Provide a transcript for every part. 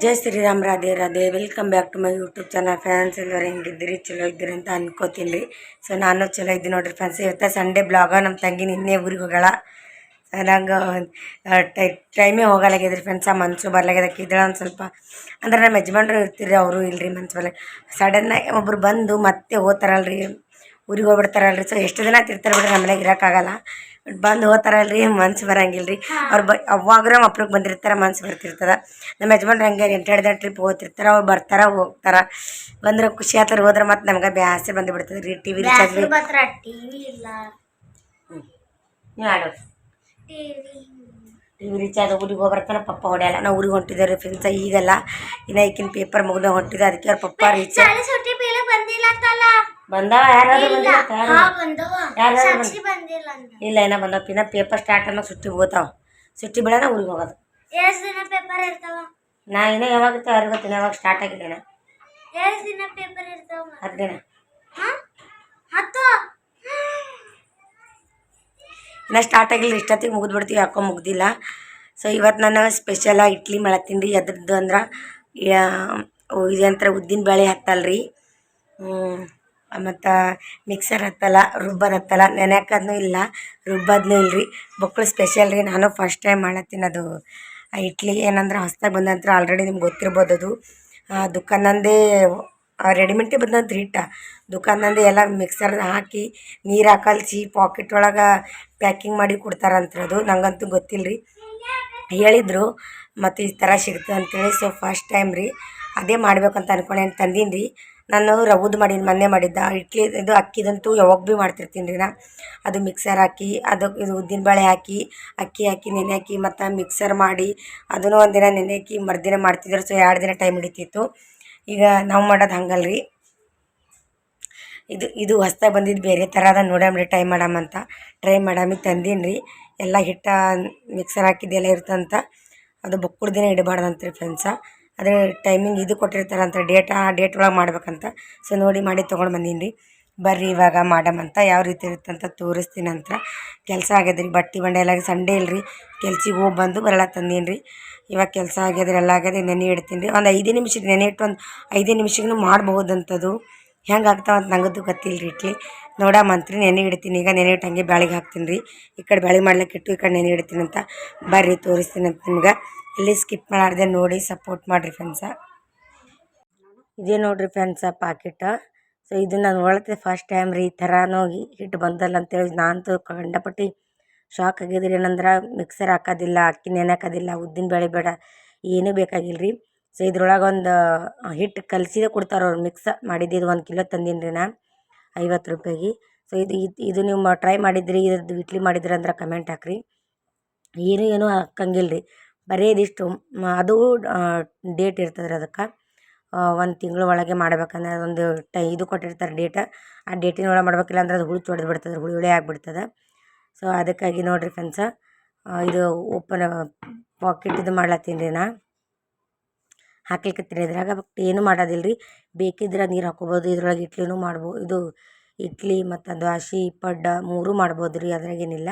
Jai Shriram Radhe Radhe. Welcome back to my YouTube channel fans ಎಲ್ಲರೂ ಹೆಂಗಿದ್ದೀರಿ? ಚಲೋ ಇದ್ದೀರಿ ಅಂತ ಅನ್ಕೋತೀನಿ. ಸೊ ನಾನು ಚಲೋ ಇದ್ದೀನಿ ನೋಡ್ರಿ ಫ್ರೆಂಡ್ಸ್ ಇವತ್ತು ಸಂಡೇ ಬ್ಲಾಗ ನಮ್ಮ ತಂಗಿ ನಿನ್ನೆ ಊರಿಗೆ ಹೋಗಲ್ಲ. ನಂಗೆ ಟೈಮೇ ಹೋಗಲಾಗಿದ್ರಿ ಫ್ರೆಂಡ್ಸ್ ಆ ಮನ್ಸು ಬರ್ಲಾಗ್ಯದಕ್ಕೆ ಒಂದು ಸ್ವಲ್ಪ, ಅಂದ್ರೆ ನಮ್ಮ ಯಜಮಾನ್ರು ಇರ್ತೀರಿ, ಅವರು ಇಲ್ರಿ ಮನ್ಸು ಬರ್ಲಾಗ ಸಡನ್ನಾಗಿ ಒಬ್ಬರು ಬಂದು ಮತ್ತೆ ಹೋಗ್ತಾರಲ್ರಿ. ಊರಿಗೆ ಹೋಗ್ಬಿಡ್ತಾರಲ್ರಿ. ಸೊ ಎಷ್ಟು ದಿನ ತಿರ್ತಾರೆ ಬಿಡ್ರಿ ನಮ್ಮ ಮನೆಗೆ ಇರೋಕ್ಕಾಗಲ್ಲ ಬಂದು ಹೋಗ್ತಾರಲ್ರಿ ಮನ್ಸು ಬರಂಗಿಲ್ಲ ರೀ ಅವ್ರು ಬ ಅವಾಗ್ರ ಮಕ್ಳಿಗೆ ಬಂದಿರ್ತಾರೆ ಮನ್ಸು ಬರ್ತಿರ್ತದೆ. ನಮ್ಮ ಯಜಮಾನ್ರು ಹಂಗೆ ಎಂಟೆಡ್ದ ಟ್ರಿಪ್ ಹೋಗ್ತಿರ್ತಾರೆ ಅವ್ರು ಬರ್ತಾರೆ ಹೋಗ್ತಾರೆ. ಬಂದ್ರೆ ಖುಷಿ ಆತರ ಹೋದ್ರೆ ಮತ್ತೆ ನಮ್ಗೆ ಬ್ಯಾಸೆ ಬಂದು ಬಿಡ್ತದೆ ರೀ ಟಿ ವಿ ರಿಚಾರ್ಜ್ ಟಿವಿ ಇಲ್ಲ. ನೀವು ಆಡೋದು ಟಿವಿ ಟಿ ವಿ ರಿಚಾರ್ಜ್ ಊರಿಗೆ ಹೋಗ್ಬರ್ತಾನೆ ಪಪ್ಪ ಹೊಡೆಯಲ್ಲ ನಾವು ಊರಿಗೆ ಹೊಂಟಿದ್ದೆ ರೀ ಫ್ರೆಂಡ್ಸ ಈಗಲ್ಲ. ಇನ್ನು ಈಗಿನ ಪೇಪರ್ ಮುಗಿದ ಹೊಂಟಿದೆ ಅದಕ್ಕೆ ಅವ್ರ ಪಪ್ಪ ರೀಚಾರ್ಜ್ ಬಂದಾವ? ಯಾರಾದ್ರೂ ಇಲ್ಲ ಏನ ಬಂದವ. ಇನ್ನ ಪೇಪರ್ ಸ್ಟಾರ್ಟ್ ಅನ್ನೋ ಸುಟ್ಟಿ ಹೋಗ್ತಾವ. ಸುಟ್ಟಿ ಬಿಡೋಣ ಊರಿಗೆ ಹೋಗೋದು. ಎಷ್ಟ್ ದಿನ ಪೇಪರ್ ಇರ್ತಾವ? ನಾ ಇನ್ನೂ ಯಾವಾಗ ಅವ್ರಿಗೆ ಗೊತ್ತಿಲ್ಲ. ಯಾವಾಗ ಸ್ಟಾರ್ಟ್ ಇನ್ನ. ಎಷ್ಟ್ ದಿನ ಪೇಪರ್ ಇರ್ತಾವ ಹತ್ತು ದಿನ. ಹತ್ತು? ಇನ್ನು ಸ್ಟಾರ್ಟ್ ಆಗಿಲ್ಲ. ಇಷ್ಟೊತ್ತಿಗೆ ಮುಗಿದು ಬಿಡ್ತೀವಿ ಯಾಕೋ ಮುಗ್ದಿಲ್ಲ. ಸೊ ಇವತ್ತು ನಾನು ಸ್ಪೆಷಲಾಗಿ ಇಡ್ಲಿ ಮಾಡತ್ತೀನಿ ರೀ ಅದ್ರದ್ದು ಅಂದ್ರೆ ಇದಂತರ ಉದ್ದಿನ ಬೇಳೆ ಹತ್ತಲ್ರಿ. ಮತ್ತು ಮಿಕ್ಸರ್ ಹತ್ತಲ್ಲ, ರುಬ್ಬರ್ ಹತ್ತಲ್ಲ ನೆನೆಯೋಕ್ಕದ್ನೂ ಇಲ್ಲ, ರುಬ್ಬದ್ನೂ ಇಲ್ಲ ರೀ ಮಕ್ಕಳು ಸ್ಪೆಷಲ್ ರೀ, ನಾನು ಫಸ್ಟ್ ಟೈಮ್ ಮಾಡತ್ತೀನಿ ಅದು. ಇಡ್ಲಿ ಏನಂದ್ರೆ ಹೊಸ್ದಾಗಿ ಬಂದಂತ್ರ ಆಲ್ರೆಡಿ ನಿಮ್ಗೆ ಗೊತ್ತಿರ್ಬೋದು ಅದು. ದುಕಾನಂದೇ ರೆಡಿಮೆಂಟೇ ಬಂದಂತ ಹಿಟ್ಟ. ದುಕಾನಂದೇ ಎಲ್ಲ ಮಿಕ್ಸರ್ ಹಾಕಿ, ನೀರು ಹಾಕಲ್ಸಿ ಪಾಕೆಟ್ ಒಳಗೆ ಪ್ಯಾಕಿಂಗ್ ಮಾಡಿ ಕೊಡ್ತಾರಂತ್ರದು ನಂಗಂತೂ ಗೊತ್ತಿಲ್ಲ ರೀ ಹೇಳಿದರು ಮತ್ತು ಈ ಥರ ಸಿಗ್ತದೆ ಅಂತೇಳಿ ಸೊ ಫಸ್ಟ್ ಟೈಮ್ ರೀ, ಅದೇ ಮಾಡ್ಬೇಕಂತ ಅನ್ಕೊಂಡೇನು ತಂದೀನಿ ರೀ ನಾನು ರವುದು ಮಾಡೀನಿ ಮೊನ್ನೆ ಮಾಡಿದ್ದ ಇಡ್ಲಿ, ಇದು ಅಕ್ಕಿದಂತೂ ಯಾವಾಗ ಭೀ ಮಾಡ್ತಿರ್ತೀನಿ ರೀ ನಾ. ಅದು ಮಿಕ್ಸರ್ ಹಾಕಿ ಅದಕ್ಕೆ ಇದು ಉದ್ದಿನ ಬೇಳೆ ಹಾಕಿ, ಅಕ್ಕಿ ಹಾಕಿ, ನೆನೆ ಹಾಕಿ, ಮತ್ತು ಮಿಕ್ಸರ್ ಮಾಡಿ, ಅದನ್ನು ಒಂದಿನ ನೆನೆ ಹಾಕಿ, ಮರುದಿನ ಮಾಡ್ತಿದ್ರು. ಸೊ ಎರಡು ದಿನ ಟೈಮ್ ಹಿಡಿತಿತ್ತು. ಈಗ ನಾವು ಮಾಡೋದು ಹಂಗಲ್ಲ ರೀ ಇದು ಇದು ಹೊಸ್ದಾಗಿ ಬಂದಿದ್ದು ಬೇರೆ ಥರ ಅದ ನೋಡಮ್ರಿ ಟ್ರೈ ಮಾಡಮಂತ ಟ್ರೈ ಮಾಡಾಮಿಗೆ ತಂದೀನಿ ರೀ. ಎಲ್ಲ ಹಿಟ್ಟ ಮಿಕ್ಸರ್ ಹಾಕಿದ್ದೆಲ್ಲ ಇರ್ತಂತ. ಅದು ಬಕ್ಕುಳ ದಿನ ಇಡಬಾರ್ದಂತ ರೀ ಫ್ರೆಂಡ್ಸ ಅದ್ರ ಟೈಮಿಂಗ್ ಇದು ಕೊಟ್ಟಿರ್ತಾರಂತ ಡೇಟ್ ಆ ಡೇಟ್ ಒಳಗೆ ಮಾಡ್ಬೇಕಂತ. ಸೊ ನೋಡಿ ಮಾಡಿ ತೊಗೊಂಡು ಬಂದೀನಿ ರೀ ಬರ್ರಿ ಇವಾಗ ಮಾಡಮಂತ ಯಾವ ರೀತಿ ಇರುತ್ತಂತ ತೋರಿಸ್ತೀನಿ ಅಂತ ಕೆಲಸ ಆಗ್ಯದ್ರಿ, ಬಟ್ಟೆ ಬಂಡೆ ಎಲ್ಲ ಸಂಡೇ ಇಲ್ರಿ. ಕೆಲ್ಸಿಗೆ ಹೋಗಿ ಬಂದು ಬರಲ್ಲ ತಂದೀನಿ ರೀ ಇವಾಗ ಕೆಲಸ ಆಗ್ಯದ್ರಿ, ಎಲ್ಲ ಆಗ್ಯದ ನೆನೆ ಇಡ್ತೀನಿ ರೀ. ಒಂದು ಐದೇ ನಿಮಿಷ, ನೆನೆ ಇಟ್ಟು ಒಂದು ಐದೇ ನಿಮಿಷಗೂ ಮಾಡ್ಬಹುದಂಥದ್ದು ಹೆಂಗೆ ಆಗ್ತಾವ ಅಂತ ನಂಗದು ಗೊತ್ತಿಲ್ಲ ರೀ ನೋಡಮ್ಮ ನೋಡಮಂತ್ರಿ ನೆನೆ ಇಡ್ತೀನಿ. ಈಗ ನೆನೆ ಇಟ್ಟು ಹಂಗೆ ಬ್ಯಾಳಿಗೆ ಹಾಕ್ತೀನಿ ರೀ ಈ ಕಡೆ ಬ್ಯಾಳಿ ಮಾಡ್ಲಿಕ್ಕೆ ಇಟ್ಟು ಈ ಕಡೆ ನೆನೆ ಇಡ್ತೀನಿ ಅಂತ ಬರ್ರಿ ತೋರಿಸ್ತೀನಿ ಅಂತ ನಿಮ್ಗೆ. ಇಲ್ಲಿ ಸ್ಕಿಪ್ ಮಾಡಾರ್ದೆ ನೋಡಿ ಸಪೋರ್ಟ್ ಮಾಡಿರಿ ಫ್ರೆಂಡ್ಸ ಇದೇ ನೋಡಿರಿ ಫ್ರೆಂಡ್ಸ ಪಾಕೆಟ್ ಸೊ ಇದು ನಾನು ಒಳತೆ ಫಸ್ಟ್ ಟೈಮ್ ರೀ ಈ ಥರನೂ ಹಿಟ್ಟು ಬಂದಲ್ಲ ಅಂತೇಳಿ ನಾನಂತೂ ಕಂಡಪಟ್ಟಿ ಶಾಕ್ ಆಗಿದ್ರಿ. ಏನಂದ್ರೆ ಮಿಕ್ಸರ್ ಹಾಕೋದಿಲ್ಲ ಅಕ್ಕಿ ನೆನೆ ಹಾಕೋದಿಲ್ಲ, ಉದ್ದಿನ ಬೇಳೆ ಬೇಡ, ಏನೂ ಬೇಕಾಗಿಲ್ಲ ರೀ ಸೊ ಇದ್ರೊಳಗೆ ಒಂದು ಹಿಟ್ಟು ಕಲಸಿದೆ ಕೊಡ್ತಾರೆ ಅವ್ರು ಮಿಕ್ಸ್ ಮಾಡಿದ್ದು ಒಂದು ಕಿಲೋ ತಂದೀನಿ ರೀ ನಾ, ಐವತ್ತು ರೂಪಾಯಿಗೆ. ಸೊ ಇದು ಇದು ಇದು ನೀವು ಟ್ರೈ ಮಾಡಿದ್ರಿ, ಇದ್ರದ್ದು ಇಡ್ಲಿ ಮಾಡಿದ್ರಿ ಅಂದ್ರೆ ಕಮೆಂಟ್ ಹಾಕ್ರಿ. ಏನು ಏನೂ ಹಾಕಂಗಿಲ್ಲ ರೀ ಬರೀ ಇದಿಷ್ಟು ಅದು ಡೇಟ್ ಇರ್ತದೆ ರೀ ಅದಕ್ಕೆ. ಒಂದು ತಿಂಗಳ ಒಳಗೆ ಮಾಡ್ಬೇಕಂದ್ರೆ ಒಂದು ಟೈ, ಇದು ಕೊಟ್ಟಿರ್ತಾರೆ ಡೇಟ ಆ ಡೇಟಿನ ಒಳಗೆ ಮಾಡ್ಬೇಕಿಲ್ಲ ಅಂದ್ರೆ ಅದು ಹುಳಿ ತೊಡೆದು ಬಿಡ್ತದೆ, ಹುಳಿ ಹುಳಿ ಆಗಿಬಿಡ್ತದೆ. ಸೊ ಅದಕ್ಕಾಗಿ ನೋಡಿರಿ ಫ್ರೆಂಡ್ಸ ಇದು ಓಪನ್ ಪಾಕೆಟ್ ಇದು ಮಾಡ್ಲತ್ತೀನಿ ರೀ ನಾ. ಹಾಕ್ಲಿಕ್ಕತ್ತೀನಿ ಇದ್ರಾಗ ಬಟ್ ಏನು ಮಾಡೋದಿಲ್ಲ ರೀ ಬೇಕಿದ್ರೆ ನೀರು ಹಾಕೋಬೋದು ಇದ್ರೊಳಗೆ ಇಡ್ಲಿನೂ ಮಾಡ್ಬೋದು ಇದು ಇಡ್ಲಿ ಮತ್ತು ದ್ವಾಸೆ ಪಡ್ಡ ಮೂರೂ ಮಾಡ್ಬೋದು ರೀ ಅದ್ರಾಗೇನಿಲ್ಲ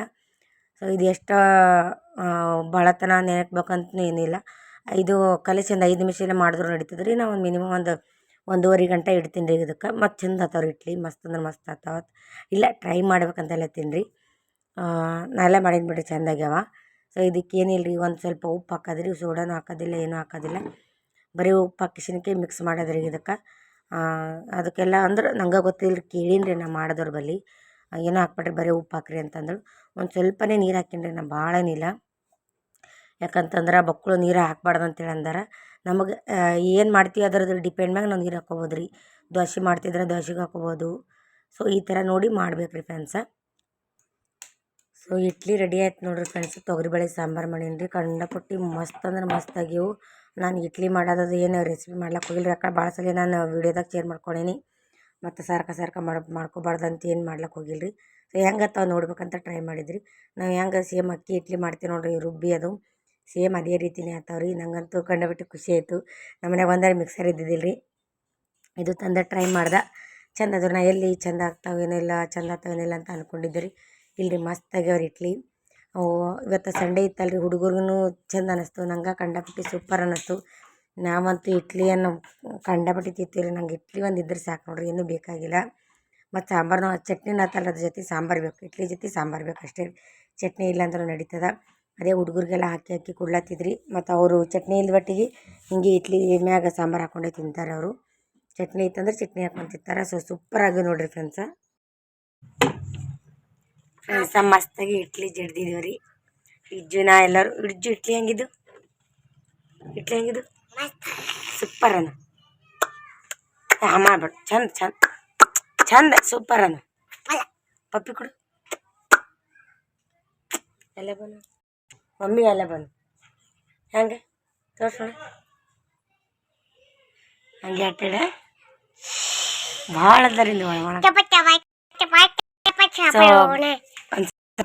ಸೊ, ಇದು ಎಷ್ಟು ಭಾಳತನ ನೆನೆಕ್ಬೇಕಂತನೂ ಏನಿಲ್ಲ. ಇದು ಕಲೆ ಒಂದು ಐದು ನಿಮಿಷ ಮಾಡಿದ್ರು ನಡೀತದೆ ರೀ ನಾವು ಒಂದು ಮಿನಿಮಮ್ ಒಂದು ಒಂದೂವರೆ ಗಂಟೆ ಇಡ್ತೀನಿ ರೀ ಇದಕ್ಕೆ. ಮತ್ತು ಚಂದ ಆತಾವ್ರಿ ಇಡ್ಲಿ. ಮಸ್ತ್ ಅಂದ್ರೆ ಮಸ್ತ್ ಆತಾವ ಇಲ್ಲ, ಟ್ರೈ ಮಾಡ್ಬೇಕಂತೆಲ್ಲ ತಿನ್ರಿ. ನಾ ಎಲ್ಲ ಮಾಡೀನಿ ಬಿಡಿ ಚಂದ ಆಗ್ಯಾವ ಸೊ ಇದಕ್ಕೆ ಏನಿಲ್ಲ ರೀ ಒಂದು ಸ್ವಲ್ಪ ಉಪ್ಪು ಹಾಕೋದ್ರಿ, ಸೋಡಾನು ಹಾಕೋದಿಲ್ಲ, ಏನೂ ಹಾಕೋದಿಲ್ಲ. ಬರೀ ಉಪ್ಪು ಹಾಕಿಸಿನಕ್ಕೆ ಮಿಕ್ಸ್ ಮಾಡೋದ್ರಿ ಇದಕ್ಕೆ. ಅದಕ್ಕೆಲ್ಲ ಅಂದ್ರೆ ನಂಗೆ ಗೊತ್ತಿಲ್ಲ ರೀ ಕೇಳೀನಿ ರೀ ನಾ ಮಾಡಿದವ್ರ ಬಳಿ ಏನೋ ಹಾಕ್ಬೇಡ್ರಿ ಬರೀ ಉಪ್ಪು ಹಾಕ್ರಿ ಅಂತಂದಳು ಒಂದು ಸ್ವಲ್ಪನೇ ನೀರು ಹಾಕೀನಿ ರೀ ನಾ ಭಾಳ ಏನಿಲ್ಲ ಯಾಕಂತಂದ್ರೆ ಬಕ್ಕಳು ನೀರು ಹಾಕ್ಬಾರ್ದು ಅಂತೇಳಿ ಅಂದ್ರೆ. ನಮಗೆ ಏನು ಮಾಡ್ತೀವಿ ಅದ್ರದ್ದು ಡಿಪೆಂಡ್ ಮ್ಯಾಗ ನಾವು ನೀರು ಹಾಕ್ಕೋಬೋದು ರೀ ದೋಸೆ ಮಾಡ್ತಿದ್ರೆ ದೋಸೆಗೆ ಹಾಕೋಬೋದು. ಸೊ ಈ ಥರ ನೋಡಿ ಮಾಡ್ಬೇಕು ರೀ ಫ್ರೆಂಡ್ಸ ಸೊ ಇಡ್ಲಿ ರೆಡಿ ಆಯ್ತು ನೋಡಿರಿ ಫ್ರೆಂಡ್ಸ್ ತೊಗರಿಬೇಳೆ ಸಾಂಬಾರು ಮಾಡೀನಿ ರೀ ಕಂಡಪಟ್ಟಿ ಮಸ್ತ್ ಅಂದ್ರೆ ಮಸ್ತ್ ಆಗ್ಯವು. ನಾನು ಇಡ್ಲಿ ಮಾಡೋದದು ಏನು ರೆಸಿಪಿ ಮಾಡ್ಲಿಕ್ಕೆ ಹೋಗಿಲ್ಲ ರೀ ಯಾಕಂದ್ರೆ ಭಾಳ ಸಲ ನಾನು ವೀಡಿಯೋದಾಗ ಶೇರ್ ಮಾಡ್ಕೊಂಡೇನಿ ಮತ್ತು ಸರ್ಕ ಸರ್ಕ ಮಾಡಿ ಮಾಡ್ಕೋಬಾರ್ದು ಏನು ಮಾಡ್ಲಿಕ್ಕೆ ಹೋಗಿಲ್ಲ ರೀ ಸೊ ಹೆಂಗೆ ತಾವು ನೋಡ್ಬೇಕಂತ ಟ್ರೈ ಮಾಡಿದ್ರಿ. ನಾವು ಹೆಂಗೆ ಸೇಮ್ ಅಕ್ಕಿ ಇಡ್ಲಿ ಮಾಡ್ತೀವಿ ನೋಡಿರಿ, ರುಬ್ಬಿ ಅದು. ಸೇಮ್ ಅದೇ ರೀತಿನೇ ರೀ ನಂಗಂತೂ ಕಂಡುಬಿಟ್ಟು ಖುಷಿ ಆಯಿತು. ನಮ್ಮ ಮನೆಗೆ ಒಂದೇ ಮಿಕ್ಸರ್ ಇದ್ದಿದ್ದಿಲ್ಲ ರೀ ಇದು ತಂದ ಟ್ರೈ ಮಾಡ್ದೆ. ಚಂದ ಅದ್ರ ನಾ ಎಲ್ಲಿ ಚಂದ ಆಗ್ತಾವೇನಿಲ್ಲ ಚಂದ ಆಗ್ತಾವೇನಿಲ್ಲ ಅಂತ ಅಂದ್ಕೊಂಡಿದ್ದೆ ರೀ. ಇಲ್ಲಿ ಮಸ್ತ್ ಆಗ್ಯಾವ್ರಿ ಇಡ್ಲಿ. ಇವತ್ತು ಸಂಡೇ ಇತ್ತಲ್ರಿ ಹುಡುಗರ್ಗೂ ಚಂದ ಅನ್ನಿಸ್ತು ನಂಗೆ ಕಂಡಾಪಟ್ಟೆ ಸೂಪರ್ ಅನ್ನಿಸ್ತು ನಾವಂತೂ ಇಡ್ಲಿಯನ್ನು ಕಂಡಾಪಟ್ಟೆ ತಿಂತೀವಿ ನಂಗೆ ಇಡ್ಲಿ ಒಂದು ಇದ್ರೆ ಸಾಕು ನೋಡ್ರಿ ಏನೂ ಬೇಕಾಗಿಲ್ಲ. ಮತ್ತು ಸಾಂಬಾರು ಚಟ್ನಿ ನಾತಲ್ಲ ಅದ್ರ ಜೊತೆ ಸಾಂಬಾರು ಬೇಕು, ಇಡ್ಲಿ ಜೊತೆ ಸಾಂಬಾರು ಬೇಕು ಅಷ್ಟೇ ಚಟ್ನಿ ಇಲ್ಲ ಅಂದ್ರೂ ನಡೀತದ. ಅದೇ ಹುಡುಗರಿಗೆಲ್ಲ ಹಾಕಿ ಹಾಕಿ ಕೊಡ್ಲತ್ತಿದ್ರಿ, ಮತ್ತು ಅವರು ಚಟ್ನಿ ಇಲ್ಲದ ಒಟ್ಟಿಗೆ ಹಿಂಗೆ ಇಡ್ಲಿ ಮ್ಯಾಗ ಸಾಂಬಾರು ಹಾಕ್ಕೊಂಡೇ ತಿಂತಾರೆ ಅವರು. ಚಟ್ನಿ ಇತ್ತಂದ್ರೆ ಚಟ್ನಿ ಹಾಕ್ಕೊಂಡು ತಿಂತಾರೆ, ಸೊ ಸೂಪರಾಗಿ ನೋಡ್ರಿ ಫ್ರೆಂಡ್ಸ ಫ್ರೆಂಡ್ಸ ಮಸ್ತಾಗಿ ಇಡ್ಲಿ ಜಡ್ದಿದ್ದೀವಿ ರೀ ಇಜ್ಜುನ ಎಲ್ಲರೂ ಇಡ್ಜು ಇಡ್ಲಿ ಹೆಂಗಿದ್ದು ಇಡ್ಲಿ ಹೆಂಗಿದ್ದು ಸೂಪರ್ ಅನು ಮಾಡ್ಬೇಡ ಚಂದ ಚಂದ ಚಂದ ಸೂಪರ್ ಅನು ಪಪ್ಪಿ ಕೊಡು ಎಲ್ಲ ಬನ್ನು ಮಮ್ಮಿ ಎಲ್ಲ ಬಂದು ಹೆಂಗೆ ತೋರ್ಸೋಣ ಹಂಗೆ ಆಟಾಡ ಭಾಳ ಅದರಿಂದ ಒಳ ಸೊ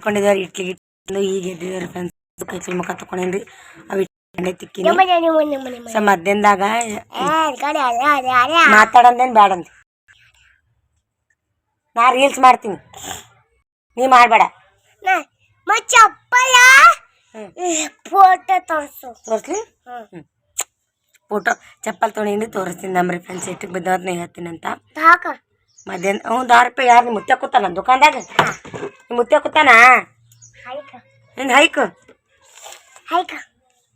ಒಂದು ಇಟ್ಲಿ ಇಟ್ಟು ಈಗ ಎದ್ದಿದ್ದಾರೆ ಫ್ರೆಂಡ್ಸ್ ಕೈ ಮುಖ ತಕೊಂಡೇನ್ರಿ. ಅವು ಇಟ್ಕೊಂಡೆ ತಿಕ್ಕಿನಿ. ಸೊ ಮಧ್ಯಾಹ್ನದಾಗ ಮಾತಾಡಂದೇನು ಬೇಡಂತ ನಾ ರೀಲ್ಸ್ ಮಾಡ್ತೀನಿ. ನೀ ಮಾಡಬೇಡ. ಚಪ್ಪಲ ಫೋಟೋ ತೋರಿಸು. ತೋರಿಸ್ಲಿ? ಫೋಟೋ ಚಪ್ಪಲ್ ತೊಗೊಂಡು ತೋರಿಸ್ತೀನಿ ನಮ್ರಿ ಫ್ರೆಂಡ್ಸ್ ಇಟ್ಟಿಗೆ ಬಿದ್ದವತ್ನ ಹೇಳ್ತೀನಿ ಅಂತ. ಹಾಕ. ಮಧ್ಯಾಹ್ನ ಹ್ಞೂ ದಾರ ರೂಪಾಯಿ ಯಾರು ನಿಮ್ಮ ಮುತ್ತೆ ಕೂತಾನ ದುಕಾನ್ದಾಗ ನಿಮ್ಮ ಮುತ್ತೆ ಕೂತಾನ ಹೈಕ ನಿಂದು ಹೈಕು ಹೈಕ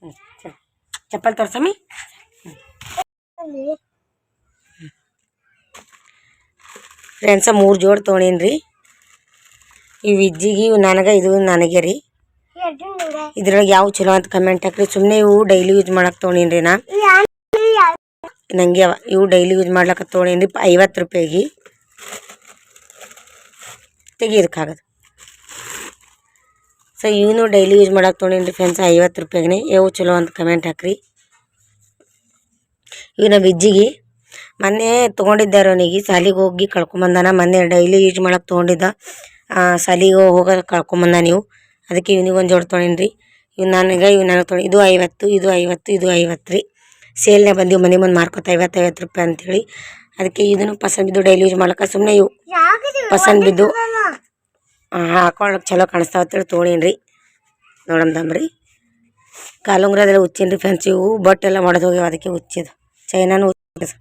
ಹ್ಞೂ ಸರಿ ಚಪ್ಪಲ್ ತೋರ್ಸಮ್ಮಿ ಫ್ರೆಂಡ್ಸ ಮೂರು ಜೋಡಿ ತೊಗೊಂಡೀನಿ ರೀ ಇವು ಇಜ್ಜಿಗೆ ಇವು ನನಗೆ ಇದು ನನಗೆ ರೀ ಇದ್ರೊಳಗೆ ಯಾವ ಚಲೋ ಅಂತ ಕಮೆಂಟ್ ಹಾಕ್ರಿ ಸುಮ್ಮನೆ ಇವು ಡೈಲಿ ಯೂಸ್ ಮಾಡಕ್ಕೆ ತೊಗೊಂಡೀನಿ ರೀ ನಾ ನಂಗೆ ಅವ ಇವು ಡೈಲಿ ಯೂಸ್ ಮಾಡ್ಲಕ್ಕ ತೊಗೊಂಡೀನಿ ರೀ ಐವತ್ತು ರೂಪಾಯಿಗೆ ತೆಗಿಯೋದಕ್ಕಾಗದು. ಸೊ ಇವನು ಡೈಲಿ ಯೂಸ್ ಮಾಡೋಕೆ ತೊಗೊಂಡಿನಿ ಫ್ರೆಂಡ್ಸ್ ಐವತ್ತು ರೂಪಾಯಿಗೆ ಯಾವ ಚಲೋ ಅಂತ ಕಮೆಂಟ್ ಹಾಕ್ರಿ. ಇವನ ಇಜ್ಜಿಗೆ ಮೊನ್ನೆ ತೊಗೊಂಡಿದ್ದಾರೆ ಅವನಿಗೆ. ಸಾಲಿಗೆ ಹೋಗಿ ಕಳ್ಕೊಂಬಂದಾನ ಮೊನ್ನೆ ಡೈಲಿ ಯೂಸ್ ಮಾಡೋಕೆ ತೊಗೊಂಡಿದ್ದ. ಸಾಲಿಗೆ ಹೋಗೋ ಕಳ್ಕೊಂಬಂದ ನೀವು ಅದಕ್ಕೆ ಇವನಿಗೆ ಒಂದು ಜೋಡಿ ತೊಗೊಂಡಿನಿ ಇವ್ ನನಗೆ ಇವ್ ನನಗೆ ತೊಗೊಂಡು ಇದು ಐವತ್ತು ಇದು ಐವತ್ತು ಇದು ಐವತ್ತು ರೀ. ಸೇಲ್ನೇ ಬಂದೀವಿ ಮನೆ ಮುಂದೆ ಮಾರ್ಕೊತ ಐವತ್ತು ಐವತ್ತು ರೂಪಾಯಿ ಅಂಥೇಳಿ ಅದಕ್ಕೆ ಇದನ್ನು ಪಸಂದ್ ಬಿದ್ದು ಡೈಲಿ ಯೂಸ್ ಮಾಡ್ಲಕ್ಕ ಸುಮ್ಮನೆ ಇವು. ಪಸಂದ್ ಬಿದ್ದು. ಹಾಕೊಳಕ್ಕೆ ಚಲೋ ಕಾಣಿಸ್ತಾವ ಅಂತೇಳಿ ತೊಗೊಂಡೀನಿ ರೀ ನೋಡಮ್ದಮ್ರಿ ಕಾಲುಂಗ್ರದೆಲ್ಲ ಉಚ್ಚೀನಿ ರೀ ಫ್ರೆಂಡ್ಸ್ ಇವು. ಬಟ್ ಎಲ್ಲ ಮಾಡೋದು ಹೋಗ್ಯಾವ ಅದಕ್ಕೆ ಉಚ್ಚಿದು ಚೈನಾನು ಉಚ್ಚಿದ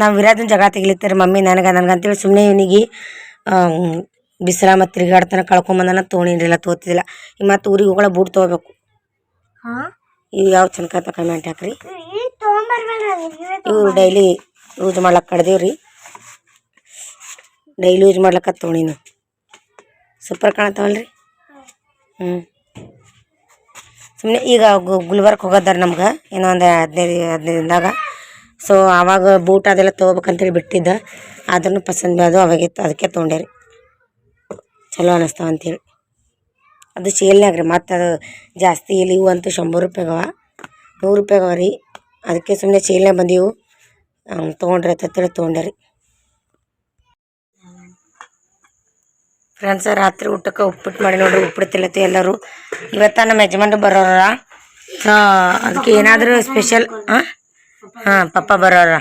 ನಾವು ವಿರಾಜನ ಜಗಳ ತೆಗಿಲಿತ್ತಾರೆ ಮಮ್ಮಿ ನನಗೆ ನನಗೆ ಅಂತೇಳಿ ಸುಮ್ಮನೆ ಇವನಿಗೆ ಬಿಸಿಲ ಮತ್ತು ತಿರುಗಾಡ್ತಾನೆ ಕಳ್ಕೊಂಬಂದನ ಇಲ್ಲ ತೋತಿದ್ದಿಲ್ಲ. ಈಗ ಮತ್ತೆ ಊರಿಗೆ ಹೋಗೋಳ ಬೂಟ್ ತೊಗೋಬೇಕು. ಇವು ಯಾವ ಚಂದ ಕಾತ ಕಮೆಂಟ್ ಹಾಕ್ರಿ? ಇವು ಡೈಲಿ ಯೂಸ್ ಮಾಡ್ಲಕ್ಕೆ ಕಡ್ದೇವ್ರಿ. ಡೈಲಿ ಯೂಸ್ ಮಾಡ್ಲಕ್ಕ ತೊಗೊಂಡಿನ ಸೂಪರ್ ಕಾಣತ್ತವಲ್ರಿ? ಹ್ಞೂ ಸುಮ್ಮನೆ ಈಗ ಗುಲ್ಬರ್ಗ್ ಹೋಗೋದಾರ ನಮ್ಗೆ ಏನೋ ಒಂದು ಹದಿನೈದು ಹದಿನೈದು ದಿನದಾಗ. ಸೊ ಆವಾಗ ಬೂಟ್ ಅದೆಲ್ಲ ತೊಗೋಬೇಕಂತೇಳಿ ಬಿಟ್ಟಿದ್ದ. ಆದ್ರೂ ಪಸಂದ್ ಅದು ಅವಾಗಿತ್ತು ಅದಕ್ಕೆ ತೊಗೊಂಡೆ ರೀ ಚಲೋ ಅನ್ನಿಸ್ತಾವ ಅಂತೇಳಿ. ಅದು ಸೇಲ್ನಾಗ ರೀ ಮತ್ತು ಅದು ಜಾಸ್ತಿ ಇಲ್ಲಿ ಇವು ಅಂತೂ ಶಂಬರ್ ರೂಪಾಯಿಗವ ನೂರು ರೂಪಾಯಿಗವ ರೀ. ಅದಕ್ಕೆ ಸುಮ್ಮನೆ ಸೇಲ್ನಾಗ ಬಂದೀವು. ತೊಗೊಂಡ್ರಿ ತತ್ತಿರ ತೊಗೊಂಡೆ ರೀ. ಫ್ರೆಂಡ್ಸ್ ರಾತ್ರಿ ಊಟಕ್ಕೆ ಉಪ್ಪಿಟ್ಟು ಮಾಡಿ ನೋಡ್ರಿ ಉಪ್ಪಿಟ್ಟು ತಿಲ್ಲತ್ತು ಎಲ್ಲರೂ. ಇವತ್ತ ನಮ್ಮ ಯಜಮಾನ್ರು ಬರೋರ ಅದಕ್ಕೆ ಏನಾದರೂ ಸ್ಪೆಷಲ್ ಹಾಂ ಹಾಂ ಪಪ್ಪ ಬರೋರ.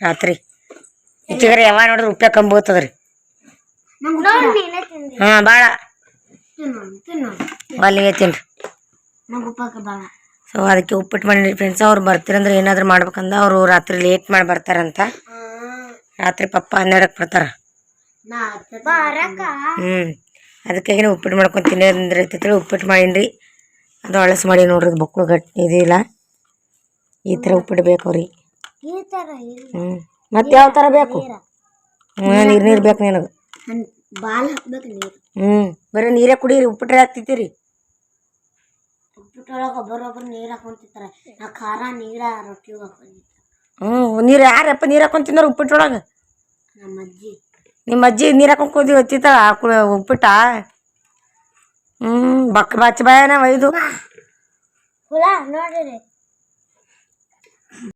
ರಾತ್ರಿ. ಈಚೆಗರೆ ಯಾವಾಗ ನೋಡ್ರಿ ಉಪ್ಪಿಟ್ಟು ಕಂಬೋತದ್ರಿ ಹಾಂ ಭಾಳ ಅಲ್ಲಿಗೆ ತಿನ್ರಿ. ಸೊ ಅದಕ್ಕೆ ಉಪ್ಪಿಟ್ಟು ಮಾಡಿ ಫ್ರೆಂಡ್ಸ್ ಅವ್ರು ಬರ್ತೀರಂದ್ರೆ ಏನಾದರೂ ಮಾಡ್ಬೇಕಂದ್ರೆ ಅವರು ರಾತ್ರಿ ಲೇಟ್ ಮಾಡಿ ಬರ್ತಾರಂತ. ರಾತ್ರಿ ಪಪ್ಪ ಹನ್ನೆರಡಕ್ಕೆ ಬರ್ತಾರೆ. ಹ್ಮ್. ಹ್ಞೂ ಅದಕ್ಕಾಗಿ ಉಪ್ಪಿಟ್ಟು ಮಾಡ್ಕೊಂಡು ತಿನ್ನೋದ್ರೆ ಇರ್ತೈತಿ ಉಪ್ಪಿಟ್ಟು ಮಾಡೀನಿ ಅದು ಅಳಸು ಮಾಡಿ ನೋಡ್ರಿ ಬೊಕ್ಕಳು ಗಟ್ಟಿ ಇದಿಲ್ಲ ಈ ಥರ ಉಪ್ಪಿಟ್ಟು ಬೇಕು ಅವ್ರಿಗೆ. ತರ ಹ್ಞೂ ಮತ್ತೆ ಯಾವ ಥರ ಬೇಕು? ಹ್ಞೂ ನೀರು ನೀರು ಬೇಕು ನಿನಗೆ. ನನ್ ಬಾಲ್ ಹಾಕ್ಬೇಕು ನೀರು. ಹ್ಞೂ ಬರೀ ನೀರೇ ಕುಡೀರಿ ಉಪ್ಪಿಟ್ಟು ಹಾಕ್ತಿತ್ತೀರಿ ಉಪ್ಪಿಟ್ಟೊಳಗೆ ಒಬ್ಬರೊಬ್ಬರು ನೀರು ಹಾಕೊಂತಿರ್ತಾರೆ. ನಾ ಖಾರ ನೀರ ರೊಟ್ಟಿ ಹಾಕೊಂಡಿದ್ದೆ ಹ್ಞೂ ನೀರು ಯಾರಪ್ಪ ನೀರು ಹಾಕೊಂಡು ತಿನ್ನೋರು ಉಪ್ಪಿಟ್ಟೊಳಗೆ ನಮ್ಮ ಅಜ್ಜಿ. ನಿಮ್ಮ ಅಜ್ಜಿ ನೀರು ಹಾಕೊಂಡು ಕೂದಿ ಹೊತ್ತಿತ್ತ ಉಪ್ಪಿಟ್ಟ? ಹ್ಞೂ ಬಕ್ ಬಚ್ಚ ಬಾಯನ ಒಯ್ದು. ಹುಳ ನೋಡ್ರಿ.